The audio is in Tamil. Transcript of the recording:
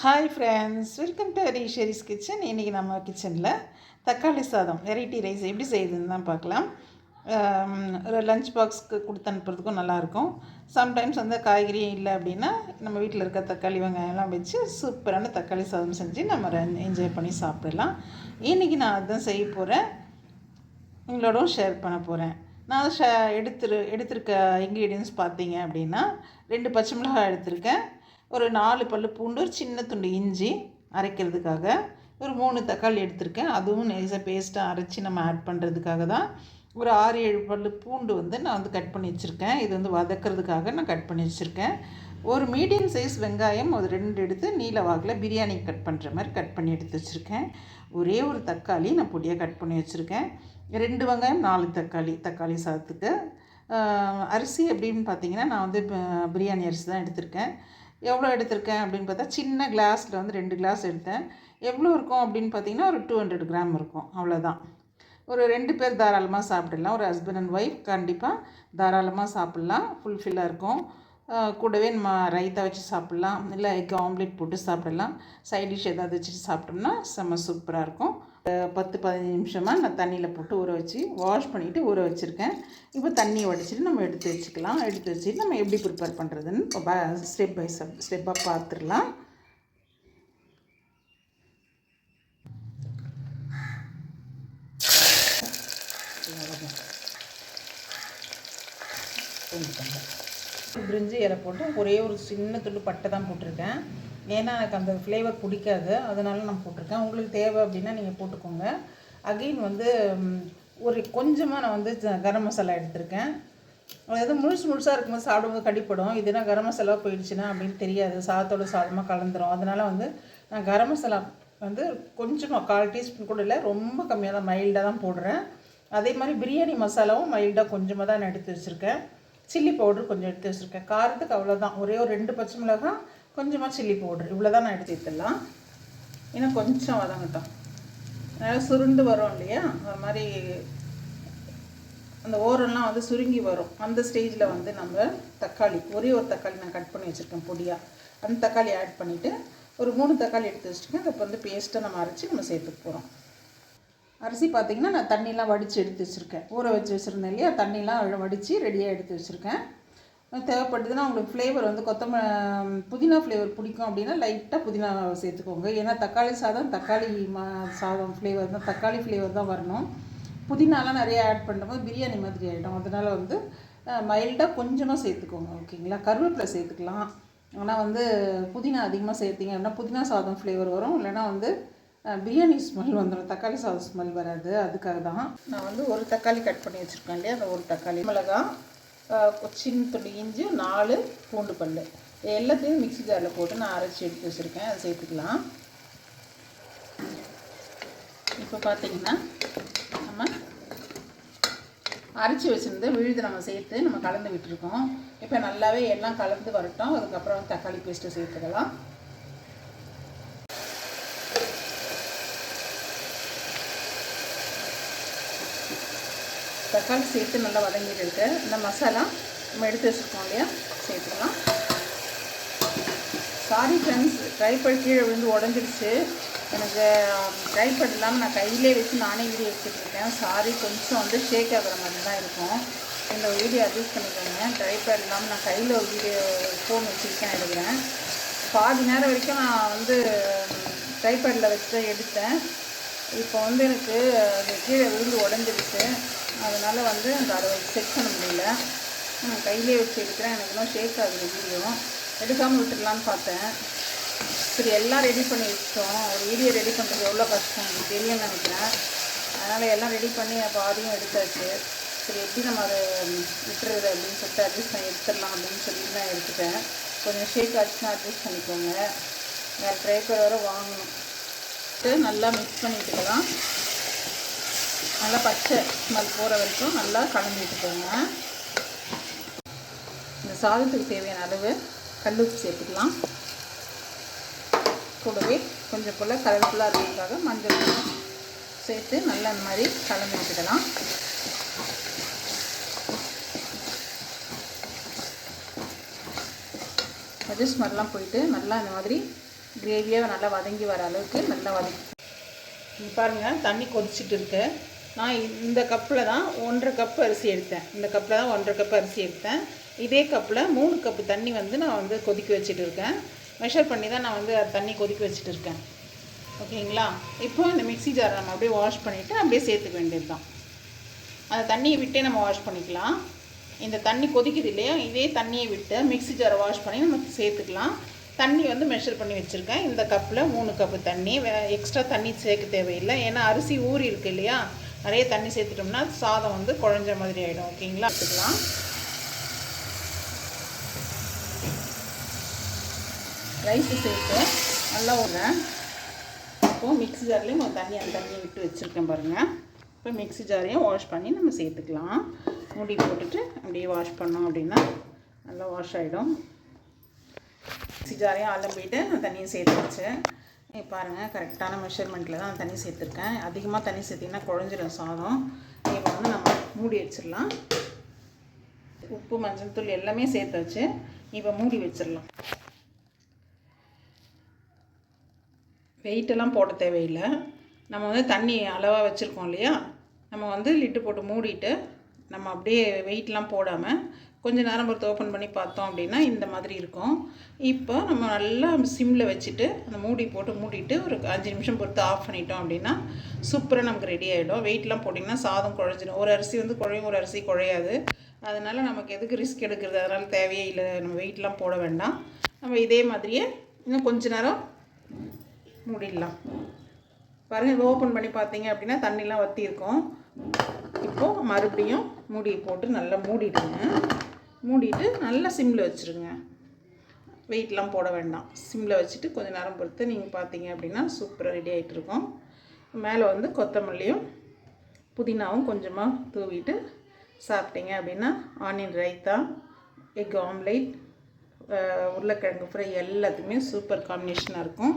Hi friends welcome to Hari kitchen இன்றைக்கி நம்ம கிச்சனில் தக்காளி சாதம் வெரைட்டி ரைஸ் எப்படி செய்யுதுன்னு தான் பார்க்கலாம். Um, ஒரு லஞ்ச் பாக்ஸ்க்கு கொடுத்து அனுப்புறதுக்கும் நல்லாயிருக்கும். சம்டைம்ஸ் வந்து காய்கறி இல்லை அப்படின்னா நம்ம வீட்டில் இருக்க தக்காளி வெங்காயம்லாம் வச்சு சூப்பரான தக்காளி சாதம் செஞ்சு நம்ம என்ஜாய் பண்ணி சாப்பிடலாம். இன்றைக்கி நான் அதுதான் செய்ய போகிறேன் உங்களோடவும் ஷேர் பண்ண போகிறேன் நான் ஷே எடுத்துரு எடுத்திருக்க இன்க்ரீடியன்ஸ் பார்த்தீங்க அப்படின்னா ரெண்டு பச்சை மிளகாய் எடுத்திருக்கேன். ஒரு நாலு பல்லு பூண்டு ஒரு சின்ன துண்டு இஞ்சி அரைக்கிறதுக்காக ஒரு மூணு தக்காளி எடுத்திருக்கேன். அதுவும் நைஸாக பேஸ்ட்டாக அரைச்சி நம்ம ஆட் பண்ணுறதுக்காக தான் ஒரு ஆறு ஏழு பல்லு பூண்டு வந்து நான் வந்து கட் பண்ணி வச்சுருக்கேன். இது வந்து வதக்கிறதுக்காக நான் கட் பண்ணி வச்சுருக்கேன். ஒரு மீடியம் சைஸ் வெங்காயம் ஒரு ரெண்டு எடுத்து நீல வாக்கில் பிரியாணி கட் பண்ணுற மாதிரி கட் பண்ணி எடுத்து வச்சுருக்கேன். ஒரே ஒரு தக்காளி நான் பொடியாக கட் பண்ணி வச்சுருக்கேன். ரெண்டு வெங்காயம் நாலு தக்காளி தக்காளி சாதத்துக்கு. அரிசி அப்படின்னு பார்த்தீங்கன்னா நான் வந்து பிரியாணி அரிசி தான் எடுத்திருக்கேன். எவ்வளோ எடுத்திருக்கேன் அப்படின்னு பார்த்தா சின்ன கிளாஸில் வந்து ரெண்டு கிளாஸ் எடுத்தேன். எவ்வளோ இருக்கும் அப்படின்னு பார்த்தீங்கன்னா ஒரு டூ ஹண்ட்ரட் கிராம் இருக்கும். அவ்வளோதான் ஒரு ரெண்டு பேர் தாராளமாக சாப்பிடலாம். ஒரு ஹஸ்பண்ட் அண்ட் ஒய்ஃப் கண்டிப்பாக தாராளமாக சாப்பிட்லாம். ஃபுல்ஃபில்லாக இருக்கும். கூடவே நம்ம ரைத்தா வச்சு சாப்பிட்லாம். இல்லை எக் ஆம்லேட் போட்டு சாப்பிடலாம். சைட் டிஷ் ஏதாவது வச்சுட்டு சாப்பிட்டோம்னா செம்ம சூப்பராக இருக்கும். பத்து பதினஞ்சு நிமிஷமாக நான் தண்ணியில் போட்டு ஊற வச்சு வாஷ் பண்ணிவிட்டு ஊற வச்சுருக்கேன். இப்போ தண்ணியை வடிச்சிட்டு நம்ம எடுத்து வச்சுக்கலாம். எடுத்து வச்சுட்டு நம்ம எப்படி ப்ரிப்பேர் பண்ணுறதுன்னு ஸ்டெப் பை ஸ்டெப் ஸ்டெப்பாக பார்த்துடலாம் பிரிஞ்சு இலை போட்டு ஒரே ஒரு சின்ன துண்டு பட்டை தான் போட்டிருக்கேன். ஏன்னா எனக்கு அந்த ஃப்ளேவர் பிடிக்காது. அதனால நான் போட்டிருக்கேன். உங்களுக்கு தேவை அப்படின்னா நீங்கள் போட்டுக்கோங்க. அகெயின் வந்து ஒரு கொஞ்சமாக நான் வந்து கரம் மசாலா எடுத்திருக்கேன். அதாவது முழுசு முழுசாக இருக்கும்போது சாப்பிடும்போது கடிப்படும். இதுனா கரம் மசாலா போயிடுச்சுன்னா அப்படின்னு தெரியாது. சாதத்தோட சாதமாக கலந்துரும். அதனால் வந்து நான் கரம் மசாலா வந்து கொஞ்சமாக கால் டீஸ்பூன் கூட இல்லை ரொம்ப கம்மியாக தான் மைல்டாக தான் போடுறேன். அதே மாதிரி பிரியாணி மசாலாவும் மைல்டாக கொஞ்சமாக தான் நான் எடுத்து வச்சுருக்கேன். சில்லி பவுடர் கொஞ்சம் எடுத்து வச்சுருக்கேன். காரத்துக்கு அவ்வளோதான் ஒரே ஒரு ரெண்டு பச்சை மிளகாய் கொஞ்சமாக சில்லி பவுடர். இவ்வளோ தான் நான் எடுத்து எடுத்துடலாம் இன்னும் கொஞ்சம் வதங்கட்டும் நல்லா சுருண்டு வரும் இல்லையா? அது மாதிரி அந்த ஓரெல்லாம் வந்து சுருங்கி வரும். அந்த ஸ்டேஜில் வந்து நம்ம தக்காளி ஒரே ஒரு தக்காளி நான் கட் பண்ணி வச்சுருக்கேன் பொடியாக அந்த தக்காளி ஆட் பண்ணிவிட்டு ஒரு மூணு தக்காளி எடுத்து வச்சுருக்கேன் அதை வந்து பேஸ்ட்டை நம்ம அரைச்சி நம்ம சேர்த்துக்க போகிறோம் அரிசி பார்த்திங்கன்னா நான் தண்ணிலாம் வடித்து எடுத்து வச்சுருக்கேன். ஊற வச்சு வச்சுருந்தேன் இல்லையா? தண்ணிலாம் வடித்து ரெடியாக எடுத்து வச்சுருக்கேன். தேவைப்படுதுன்னா உங்களுக்கு ஃப்ளேவர் வந்து கொத்தமல்லி புதினா ஃப்ளேவர் பிடிக்கும் அப்படின்னா லைட்டாக புதினா சேர்த்துக்கோங்க. ஏன்னா தக்காளி சாதம் தக்காளி மா சாதம் ஃப்ளேவர் தான் தக்காளி ஃப்ளேவர் தான் வரணும். புதினாலாம் நிறையா ஆட் பண்ணும்போது பிரியாணி மாதிரி ஆகிடும் அதனால் வந்து மைல்டாக கொஞ்சமாக சேர்த்துக்கோங்க ஓகேங்களா கருவேப்பிலை சேர்த்துக்கலாம். ஆனால் வந்து புதினா அதிகமாக சேர்த்திங்க அப்படின்னா புதினா சாதம் ஃப்ளேவர் வரும். இல்லைன்னா வந்து பிரியாணி ஸ்மெல் வந்துடும் தக்காளி சாதம் ஸ்மெல் வராது. அதுக்காக தான். நான் வந்து ஒரு தக்காளி கட் பண்ணி வச்சுருக்கேன் இல்லையா? அந்த ஒரு தக்காளி மிளகா சின்ன துண்டு இஞ்சி நாலு பூண்டு பல் எல்லாத்தையும் மிக்ஸி ஜாரில் போட்டு நான் அரைச்சி எடுத்து வச்சுருக்கேன். அதை சேர்த்துக்கலாம். இப்போ பார்த்தீங்கன்னா நம்ம அரைச்சி வச்சுருந்து விழுது நம்ம சேர்த்து நம்ம கலந்து விட்டுருக்கோம். இப்போ நல்லாவே எல்லாம் கலந்து வரட்டும். அதுக்கப்புறம் தக்காளி பேஸ்ட்டு சேர்த்துக்கலாம். தக்காளி சேர்த்து நல்லா வதங்கிட்டு இருக்கு இந்த மசாலா நம்ம எடுத்து வச்சுருக்கோம் இல்லையா? சேர்த்துக்கலாம். சாரி ஃப்ரெண்ட்ஸ் ட்ரைபேட் கீழே விழுந்து உடஞ்சிருச்சு. எனக்கு ட்ரைபேட் இல்லாமல் நான் கையிலே வச்சு நானே வீடியோ எடுத்துட்டு இருக்கேன். சாரி கொஞ்சம் வந்து ஷேக் ஆகிற மாதிரி தான் இருக்கும். இந்த வீடியோ அட்ஜஸ்ட் பண்ணிக்கோங்க. ட்ரைபேட் இல்லாமல் நான் கையில் ஒரு வீடியோ ஃபோன் வச்சுருக்கேன் எடுக்கிறேன். பாதி நேரம் வரைக்கும் நான் வந்து ட்ரைபேடில் வச்சு தான் எடுத்தேன். இப்போ வந்து எனக்கு அது கீழே விழுந்து உடஞ்சிருச்சு. அதனால் வந்து அந்த அதை செக் பண்ண முடியல. நான் கையிலே வச்சு எடுக்கிறேன். எனக்கு இன்னும் ஷேக் ஆகுது வீடியோ. எடுக்காமல் விட்டுடலான்னு பார்த்தேன். சரி எல்லாம் ரெடி பண்ணி வச்சிட்டோம். ஒரு வீடியோ ரெடி பண்ணுறது எவ்வளோ கஷ்டம் எனக்கு தெரியும்னு நினைக்கிறேன். அதனால் எல்லாம் ரெடி பண்ணி பாதியும் எடுத்தாச்சு. சரி எப்படி நம்ம அதை விட்டுறது அப்படின்னு சொல்லிட்டு அட்ஜஸ்ட் பண்ணி எடுத்துடலாம் அப்படின்னு சொல்லி தான் எடுத்துட்டேன். கொஞ்சம் ஷேக் ஆச்சுன்னா அட்ஜஸ்ட் பண்ணிக்கோங்க. வேறு ட்ரைப்பர் வர வாங்கணும். நல்லா மிக்ஸ் பண்ணி நல்லா பச்சை ஸ்மெல் போகிற வரைக்கும் நல்லா கலந்து விட்டுக்கோங்க. இந்த சாதத்துக்கு தேவையான அளவு கல் உப்பு சேர்த்துக்கலாம். கூடவே கொஞ்சம் போல் கலர்ஃபுல்லாக இருக்கிறதுக்காக மஞ்சள் சேர்த்து நல்லா இந்த மாதிரி கலந்து விட்டுக்கலாம். பஜஸ் மாதிரிலாம் போயிட்டு நல்லா இந்த மாதிரி கிரேவியாக நல்லா வதங்கி வர அளவுக்கு நல்லா வதக்கி பாருங்கள் தண்ணி கொதிச்சுட்டு இருக்கு. நான் இந்த கப்பில் தான் ஒன்றரை கப் அரிசி எடுத்தேன். இந்த கப்பில் தான் ஒன்றரை கப் அரிசி எடுத்தேன். இதே கப்பில் மூணு கப்பு தண்ணி வந்து நான் வந்து கொதிக்க வச்சுட்டு இருக்கேன். மெஷர் பண்ணி தான் நான் வந்து தண்ணி கொதிக்க வச்சுட்டு இருக்கேன். ஓகேங்களா? இப்போ இந்த மிக்ஸி ஜாரை நம்ம அப்படியே வாஷ் பண்ணிவிட்டு அப்படியே சேர்த்துக்க வேண்டியது தான். அந்த தண்ணியை விட்டே நம்ம வாஷ் பண்ணிக்கலாம். இந்த தண்ணி கொதிக்குது இல்லையா? இதே தண்ணியை விட்டு மிக்ஸி ஜாரை வாஷ் பண்ணி நம்ம சேர்த்துக்கலாம். தண்ணி வந்து மெஷர் பண்ணி வச்சுருக்கேன். இந்த கப்பில் மூணு கப்பு தண்ணி. எக்ஸ்ட்ரா தண்ணி சேர்க்க தேவையில்லை. ஏன்னா அரிசி ஊறி இருக்கு இல்லையா? நிறைய தண்ணி சேர்த்துட்டோம்னா சாதம் வந்து குழஞ்ச மாதிரி ஆகிடும் ஓகேங்களா எடுத்துக்கலாம். ரைஸு சேர்த்து நல்லா விட்றேன் இப்போது மிக்ஸி ஜார்லேயும் ஒரு தண்ணி அந்த தண்ணியை விட்டு வச்சுருக்கேன் பாருங்கள் இப்போ மிக்ஸி ஜாரையும் வாஷ் பண்ணி நம்ம சேர்த்துக்கலாம். மூடி போட்டுட்டு அப்படியே வாஷ் பண்ணோம் அப்படின்னா நல்லா வாஷ் ஆகிடும் மிக்ஸி ஜாரையும் அலம்பிட்டு அந்த தண்ணியை சேர்த்து வச்சேன். பாருங்கள் கரெக்டான மெஷர்மெண்ட்டில் தான் தண்ணி சேர்த்துருக்கேன். அதிகமாக தண்ணி சேர்த்திங்கன்னா குழஞ்சிடும் சாதம். இப்போ வந்து நம்ம மூடி வச்சிடலாம். உப்பு மஞ்சள் தூள் எல்லாமே சேர்த்து வச்சு இப்போ மூடி வச்சிடலாம். வெயிட்டெல்லாம் போட தேவையில்லை. நம்ம வந்து தண்ணி அளவாக வச்சுருக்கோம் இல்லையா? நம்ம வந்து லிட்டு போட்டு மூடிட்டு நம்ம அப்படியே வெயிட்லாம் போடாமல் கொஞ்சம் நேரம் பொறுத்து ஓப்பன் பண்ணி பார்த்தோம் அப்படின்னா இந்த மாதிரி இருக்கும். இப்போ நம்ம நல்லா சிம்மில் வச்சுட்டு அந்த மூடி போட்டு மூடிட்டு ஒரு அஞ்சு நிமிஷம் பொறுத்து ஆஃப் பண்ணிட்டோம் அப்படின்னா சூப்பராக நமக்கு ரெடி ஆகிடும் வெயிட்லாம் போட்டிங்கன்னா சாதம் குழஞ்சிடும். ஒரு அரிசி வந்து குழையும் ஒரு அரிசி குழையாது. அதனால் நமக்கு எதுக்கு ரிஸ்க் எடுக்கிறது? அதனால் தேவையே இல்லை. நம்ம வெயிட்லாம் போட வேண்டாம். நம்ம இதே மாதிரியே இன்னும் கொஞ்ச நேரம் மூடிடலாம். பாருங்கள் இது ஓப்பன் பண்ணி பார்த்தீங்க அப்படின்னா தண்ணிலாம் வற்றி இருக்கும் இப்போது மறுபடியும் மூடி போட்டு நல்லா மூடிடுங்க. மூடிட்டு நல்லா சிம்மில் வச்சுருங்க. வெயிட்லாம் போட வேண்டாம். சிம்மில் வச்சுட்டு கொஞ்சம் நேரம் பொறுத்து நீங்கள் பார்த்தீங்க அப்படின்னா சூப்பராக ரெடி ஆகிட்டு இருக்கும். மேலே வந்து கொத்தமல்லியும் புதினாவும் கொஞ்சமாக தூவிட்டு சாப்பிட்டீங்க அப்படின்னா ஆனியன் ரைத்தா எக் ஆம்லேட் உருளைக்கிழங்கு ஃப்ரை எல்லாத்துக்குமே சூப்பர் காம்பினேஷனாக இருக்கும்.